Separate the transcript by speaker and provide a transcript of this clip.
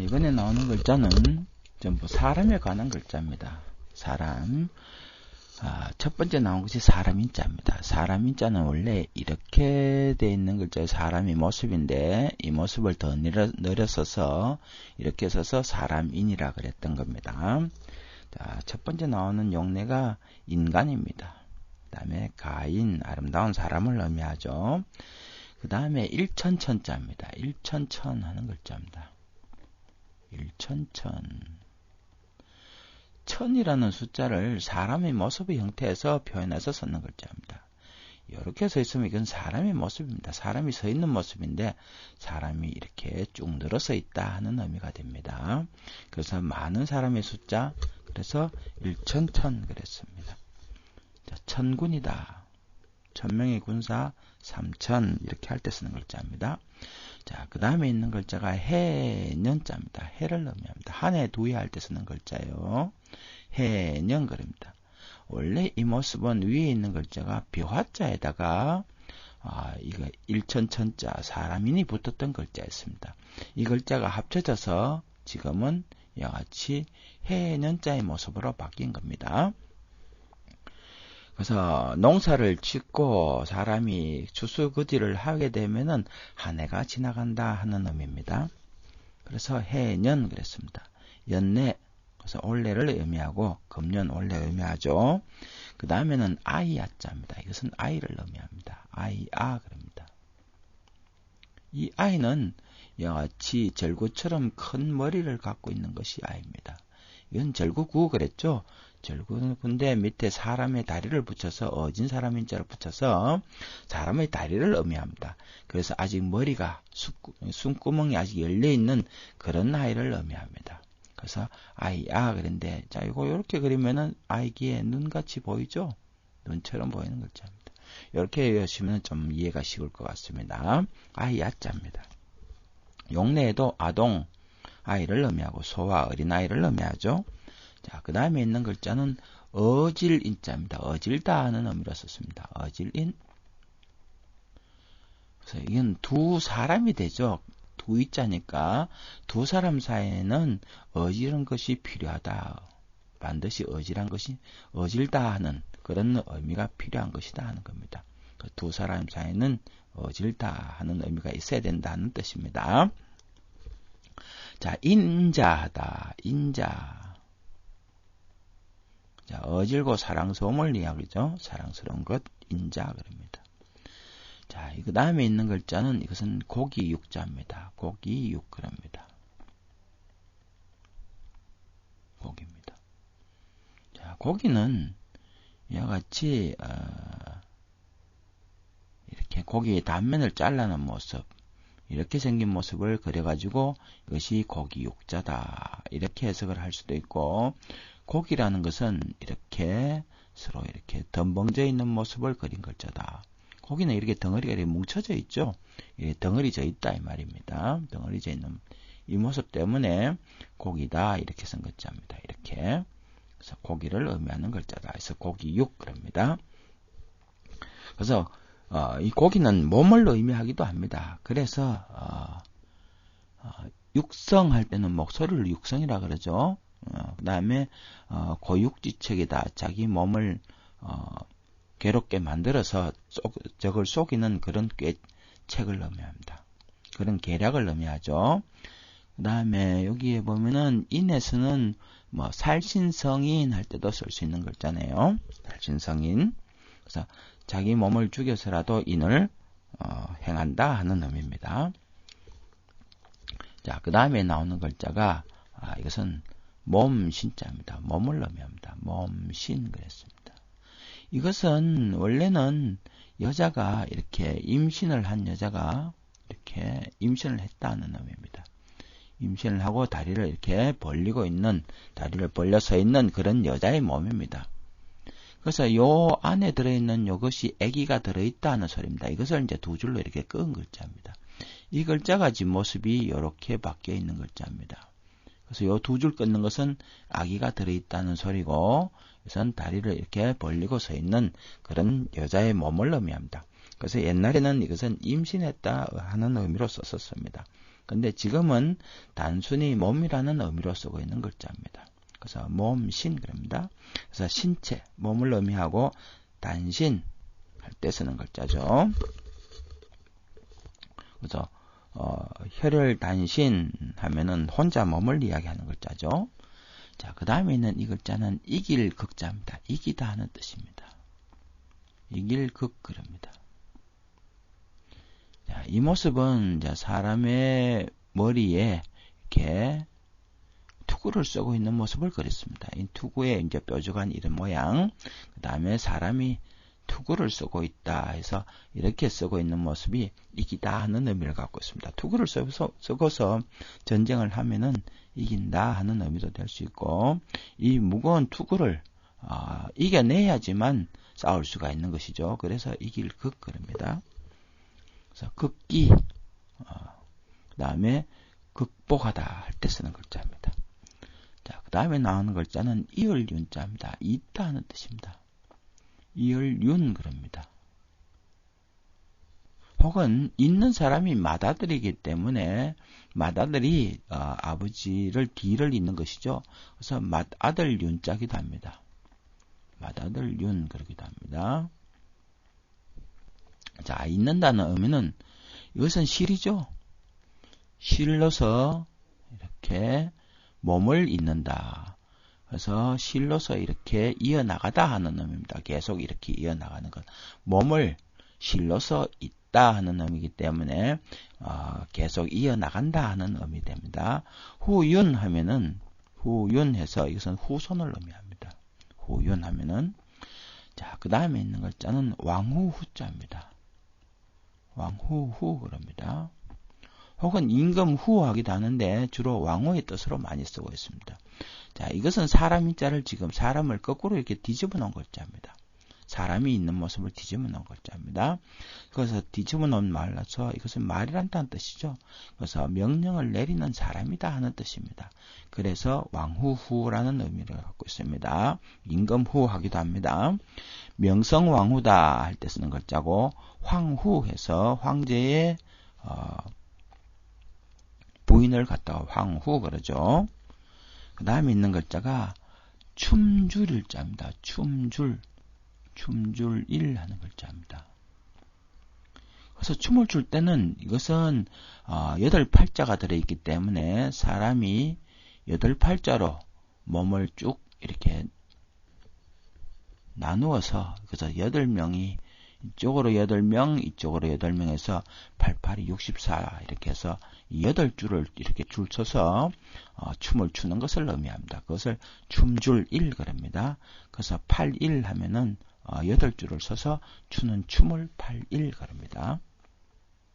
Speaker 1: 자, 이번에 나오는 글자는 전부 사람에 관한 글자입니다. 사람. 아, 첫 번째 나온 것이 사람 인자입니다. 사람 인자는 원래 이렇게 돼 있는 글자의 사람이 모습인데 이 모습을 더 늘려, 늘려서서 이렇게 써서 사람인이라 그랬던 겁니다. 자, 첫 번째 나오는 용례가 인간입니다. 그 다음에 가인, 아름다운 사람을 의미하죠. 그 다음에 일천천자입니다. 일천천 하는 글자입니다. 일천천. 천이라는 숫자를 사람의 모습의 형태에서 표현해서 썼는 글자입니다. 이렇게 서 있으면 이건 사람의 모습입니다. 사람이 서 있는 모습인데 사람이 이렇게 쭉 늘어서 있다 하는 의미가 됩니다. 그래서 많은 사람의 숫자 그래서 일천천 그랬습니다. 자, 천군이다. 천명의 군사 삼천 이렇게 할 때 쓰는 글자입니다. 자, 그 다음에 있는 글자가 해년자입니다. 해를 의미합니다. 한 해, 두 해 할 때 쓰는 글자예요. 해년 그럽니다. 원래 이 모습은 위에 있는 글자가 비화자에다가 아, 이거 일천천자 사람인이 붙었던 글자였습니다. 이 글자가 합쳐져서 지금은 이와 같이 해년자의 모습으로 바뀐 겁니다. 그래서 농사를 짓고 사람이 추수그디를 하게 되면은 한 해가 지나간다 하는 의미입니다. 그래서 해년 그랬습니다. 연내 그래서 올해를 의미하고 금년 올해 의미하죠. 그 다음에는 아이야자입니다. 이것은 아이를 의미합니다. 아이아 그럽니다. 이 아이는 이와 같이 절구처럼 큰 머리를 갖고 있는 것이 아이입니다. 이건 절구구 그랬죠. 절구근데 밑에 사람의 다리를 붙여서 어진 사람인 자를 붙여서 사람의 다리를 의미합니다. 그래서 아직 머리가 숨구멍이 아직 열려 있는 그런 아이를 의미합니다. 그래서 아이야 그런데 자 이거 이렇게 그리면은 아이기에 눈같이 보이죠? 눈처럼 보이는 글자입니다. 이렇게 외우시면 좀 이해가 쉬울 것 같습니다. 아이야자입니다. 용례에도 아동 아이를 의미하고 소와 어린아이를 의미하죠. 자, 그 다음에 있는 글자는 어질인자입니다. 어질다 하는 의미로 썼습니다. 어질인. 그래서 이건 두 사람이 되죠. 두 이자니까 두 사람 사이에는 어지른 것이 필요하다. 반드시 어질한 것이 어질다 하는 그런 의미가 필요한 것이다 하는 겁니다. 그 두 사람 사이에는 어질다 하는 의미가 있어야 된다는 뜻입니다. 자, 인자하다. 인자. 자, 어질고 사랑스러움을 이야기죠. 사랑스러운 것, 인자, 그럽니다. 자, 그 다음에 있는 글자는 이것은 고기 육자입니다. 고기 육, 그럽니다. 고기입니다. 자, 고기는 이와 같이, 어, 이렇게 고기의 단면을 잘라놓은 모습, 이렇게 생긴 모습을 그려가지고 이것이 고기 육자다. 이렇게 해석을 할 수도 있고, 고기라는 것은 이렇게 서로 이렇게 덤벙져 있는 모습을 그린 글자다. 고기는 이렇게 덩어리가 이렇게 뭉쳐져 있죠. 예, 덩어리져 있다 이 말입니다. 덩어리져 있는 이 모습 때문에 고기다 이렇게 쓴 글자입니다. 이렇게 그래서 고기를 의미하는 글자다. 그래서 고기 육 그럽니다. 그래서 어, 이 고기는 몸을 의미하기도 합니다. 그래서 어, 어, 육성할 때는 목소리를 육성이라 그러죠. 어, 그 다음에 어, 고육지책이다. 자기 몸을 어, 괴롭게 만들어서 속, 적을 속이는 그런 꾀, 책을 의미합니다. 그런 계략을 의미하죠. 그 다음에 여기에 보면은 인에서는 뭐 살신성인 할 때도 쓸 수 있는 글자네요. 살신성인. 그래서 자기 몸을 죽여서라도 인을 어, 행한다 하는 의미입니다. 자, 그 다음에 나오는 글자가 아, 이것은 몸 신자입니다. 몸을 의미합니다. 몸신 그랬습니다. 이것은 원래는 여자가 이렇게 임신을 한 여자가 이렇게 임신을 했다는 의미입니다. 임신을 하고 다리를 이렇게 벌리고 있는 다리를 벌려 서 있는 그런 여자의 몸입니다. 그래서 요 안에 들어있는 요것이 아기가 들어있다는 소리입니다. 이것을 이제 두 줄로 이렇게 끄은 글자입니다. 이 글자가 지금 모습이 이렇게 바뀌어 있는 글자입니다. 그래서 요 두 줄 끊는 것은 아기가 들어있다는 소리고 우선 다리를 이렇게 벌리고 서 있는 그런 여자의 몸을 의미합니다. 그래서 옛날에는 이것은 임신했다 하는 의미로 썼었습니다. 근데 지금은 단순히 몸이라는 의미로 쓰고 있는 글자입니다. 그래서 몸신 그럽니다. 그래서 신체, 몸을 의미하고 단신 할 때 쓰는 글자죠. 그래서 어, 혈혈 단신 하면은 혼자 몸을 이야기하는 글자죠. 자, 그 다음에 있는 이 글자는 이길 극자입니다. 이기다 하는 뜻입니다. 이길 극 그럽니다. 자, 이 모습은 사람의 머리에 이렇게 투구를 쓰고 있는 모습을 그렸습니다. 이 투구의 이제 뾰족한 이런 모양, 그 다음에 사람이 투구를 쓰고 있다 해서 이렇게 쓰고 있는 모습이 이기다 하는 의미를 갖고 있습니다. 투구를 써서, 쓰고서 전쟁을 하면은 이긴다 하는 의미도 될 수 있고 이 무거운 투구를 어, 이겨내야지만 싸울 수가 있는 것이죠. 그래서 이길 극 그럽니다. 그래서 극기 어, 그 다음에 극복하다 할 때 쓰는 글자입니다. 자, 그 다음에 나오는 글자는 이을 윤자입니다. 있다 하는 뜻입니다. 이을윤 그럽니다. 혹은 있는 사람이 맏아들이기 때문에 맏아들이 어, 아버지를 뒤를 잇는 것이죠. 그래서 맏아들 윤자기도 합니다. 맏아들 윤 그러기도 합니다. 자, 있는다는 의미는 이것은 실이죠. 실로서 이렇게 몸을 잇는다. 그래서 실로서 이렇게 이어나가다 하는 의미입니다. 계속 이렇게 이어나가는 것. 몸을 실로서 있다 하는 의미이기 때문에 어, 계속 이어나간다 하는 의미 됩니다. 후윤 하면은 후윤 해서 이것은 후손을 의미합니다. 후윤 하면은 자, 그 다음에 있는 글자는 왕후 후자입니다. 왕후후 그럽니다. 혹은 임금 후하기도 하는데 주로 왕후의 뜻으로 많이 쓰고 있습니다. 자, 이것은 사람 인자를 지금 사람을 거꾸로 이렇게 뒤집어 놓은 글자입니다. 사람이 있는 모습을 뒤집어 놓은 글자입니다. 그래서 뒤집어 놓은 말라서 이것은 말이란다는 뜻이죠. 그래서 명령을 내리는 사람이다 하는 뜻입니다. 그래서 왕후후라는 의미를 갖고 있습니다. 임금후 하기도 합니다. 명성왕후다 할 때 쓰는 글자고 황후 해서 황제의 어, 부인을 갖다가 황후 그러죠. 그 다음에 있는 글자가 춤줄일 자입니다. 춤줄, 춤줄일 하는 글자입니다. 그래서 춤을 출 때는 이것은 어, 여덟 팔자가 들어있기 때문에 사람이 여덟 팔자로 몸을 쭉 이렇게 나누어서 그래서 여덟 명이 이쪽으로 8명, 이쪽으로 8명에서 88이 64 이렇게 해서 8줄을 이렇게 줄 서서 어, 춤을 추는 것을 의미합니다. 그것을 춤줄 1 그럽니다. 그래서 81 하면은 어, 8줄을 서서 추는 춤을 81 그럽니다.